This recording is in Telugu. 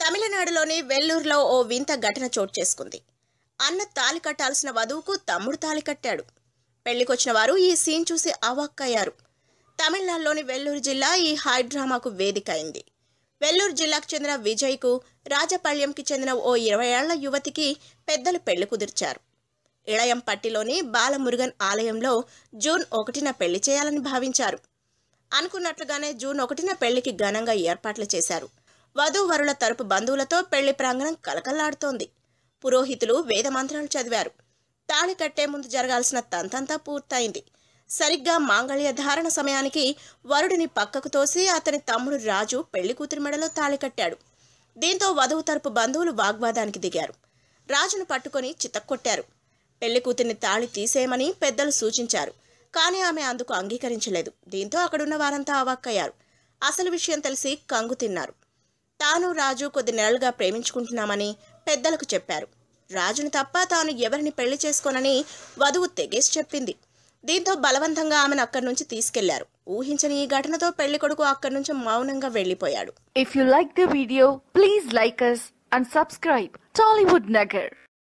తమిళనాడులోని వెల్లూరులో ఓ వింత ఘటన చోటు చేసుకుంది. అన్న తాలి కట్టాల్సిన వధువుకు తమ్ముడు తాలి కట్టాడు. పెళ్ళికొచ్చిన వారు ఈ సీన్ చూసి అవాక్కయ్యారు. తమిళనాడులోని వెల్లూరు జిల్లా ఈ హై డ్రామాకు వేదిక అయింది. వెల్లూరు జిల్లాకు చెందిన విజయ్కు రాజపాళ్యంకి చెందిన ఓ ఇరవై ఏళ్ళ యువతికి పెద్దలు పెళ్ళి కుదిర్చారు. ఇళయంపట్టిలోని బాలమురుగన్ ఆలయంలో జూన్ ఒకటిన పెళ్ళి చేయాలని భావించారు. అనుకున్నట్లుగానే జూన్ ఒకటిన పెళ్ళికి ఘనంగా ఏర్పాట్లు చేశారు. వధూవరుల తరపు బంధువులతో పెళ్ళి ప్రాంగణం కలకల్లాడుతోంది పురోహితులు వేదమంత్రాలు చదివారు. తాళి కట్టే ముందు జరగాల్సిన తంతంతా పూర్తయింది. సరిగ్గా మాంగళ్య ధారణ సమయానికి వరుడిని పక్కకు తోసి అతని తమ్ముడు రాజు పెళ్ళి కూతురి మెడలో తాళి కట్టాడు. దీంతో వధువు తరపు బంధువులు వాగ్వాదానికి దిగారు. రాజును పట్టుకొని చితక్కొట్టారు. పెళ్ళి కూతురిని తాళి తీసేయమని పెద్దలు సూచించారు. కానీ ఆమె అందుకు అంగీకరించలేదు. దీంతో అక్కడున్న వారంతా అవాక్కయ్యారు. అసలు విషయం తెలిసి కంగు తిన్నారు. తాను రాజు కొద్ది నెలలుగా ప్రేమించుకుంటున్నామని పెద్దలకు చెప్పారు. రాజును తప్ప తాను ఎవరిని పెళ్ళి చేసుకోనని వధువు తెగేసి చెప్పింది. దీంతో బలవంతంగా ఆమెను అక్కడి నుంచి తీసుకెళ్ళారు. ఊహించని ఈ ఘటనతో పెళ్ళి కొడుకు అక్కడి నుంచి మౌనంగా వెళ్ళిపోయాడు if you like the video please like us and subscribe Tollywood Nagar